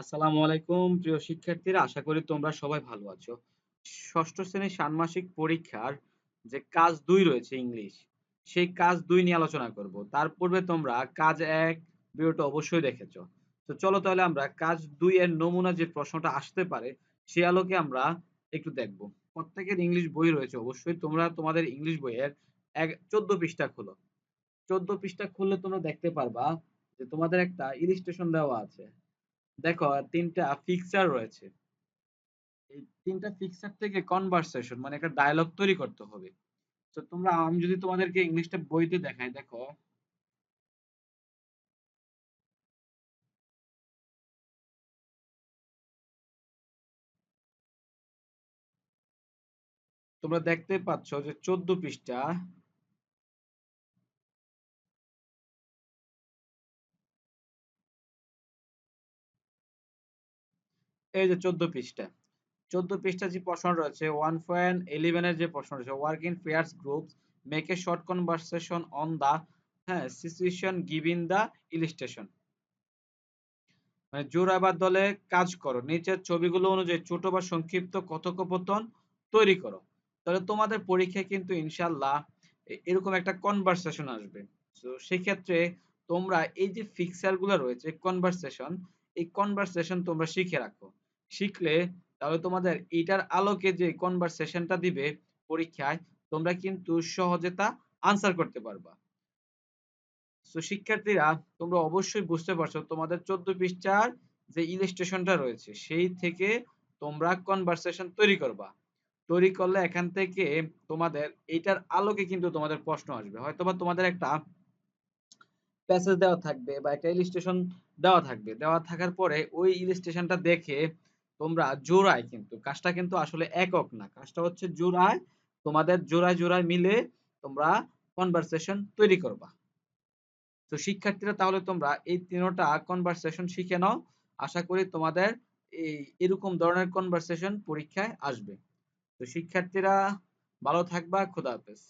আসসালামু আলাইকুম, প্রিয় শিক্ষার্থীরা। আশা করি তোমরা সবাই ভালো আছো। ষষ্ঠ শ্রেণির ষান্মাসিক পরীক্ষার যে কাজ দুই রয়েছে ইংলিশ, সেই কাজ দুই নিয়ে আলোচনা করব। তার পূর্বে তোমরা কাজ এক ভিডিওটা অবশ্যই দেখেছ। তো চলো তাহলে আমরা কাজ দুই এর নমুনা যে প্রশ্নটা আসতে পারে, সে আলোকে আমরা একটু দেখব। প্রত্যেকের ইংলিশ বই রয়েছে অবশ্যই। তোমরা তোমাদের ইংলিশ বইয়ের এক, চোদ্দ পৃষ্ঠা খুলো। চোদ্দ পৃষ্ঠা খুললে তোমরা দেখতে পারবা যে তোমাদের একটা ইলিস্ট্রেশন দেওয়া আছে। দেখো তিনটা ফিক্সার রয়েছে। এই তিনটা ফিক্সার থেকে কনভারসেশন মানে একটা ডায়লগ তৈরি করতে হবে। তো তোমরা, আমি যদি তোমাদেরকে ইংলিশটা বইতে দেখাই, দেখো। তোমরা দেখতে পাচ্ছ যে চোদ্দ পৃষ্ঠা এই যে চোদ্দ পৃষ্ঠা চোদ্দ পৃষ্ঠা যে প্রশ্ন রয়েছে ওয়ান পয়েন্ট ইলেভেনের যে প্রশ্ন রয়েছে work in pairs group make a short conversation on the হ্যাঁ সিচুয়েশন গিভিন দা ইলিস্ট্রেশন মানে আবার দলে কাজ করো, নিচের ছবিগুলো অনুযায়ী ছোট বা সংক্ষিপ্ত কথোপকথন তৈরি করো। তাহলে তোমাদের পরীক্ষায় কিন্তু ইনশাল্লাহ এরকম একটা কনভারসেশন আসবে। তো সেক্ষেত্রে তোমরা এই যে ফিক্সারগুলো রয়েছে কনভারসেশন এই কনভারসেশন তোমরা শিখে রাখো। শিখলে তাহলে তোমাদের এটার আলোকে যে কনভারসেশনটা দিবে পরীক্ষায়, তোমরা কিন্তু সহজে তা আনসার করতে পারবা। তো শিক্ষার্থীরা, তোমরা অবশ্যই বুঝতে পারছ তোমাদের চোদ্দ পৃষ্ঠার যে ইলিস্ট্রেশনটা রয়েছে, সেই থেকে তোমরা কনভারসেশন তৈরি করবা। তৈরি করলে এখান থেকে তোমাদের এইটার আলোকে কিন্তু তোমাদের প্রশ্ন আসবে। হয়তোবা তোমাদের একটা প্যাসেজ দেওয়া থাকবে বা একটা ইলিস্ট্রেশন দেওয়া থাকবে। দেওয়া থাকার পরে ওই ইলিস্ট্রেশনটা দেখে তোমরা জোড়ায় কিন্তু, কাজটা কিন্তু আসলে একক না। কাজটা হচ্ছে জোড়ায়, তোমাদের জোড়ায় জোড়ায় মিলে তোমরা কনভারসেশন তৈরি করবা। তো শিক্ষার্থীরা, তাহলে তোমরা এই তিনটা কনভারসেশন শিখে নাও। আশা করি তোমাদের এই এরকম ধরনের কনভারসেশন পরীক্ষায় আসবে। তো শিক্ষার্থীরা, ভালো থাকবা, খোদা হাফেজ।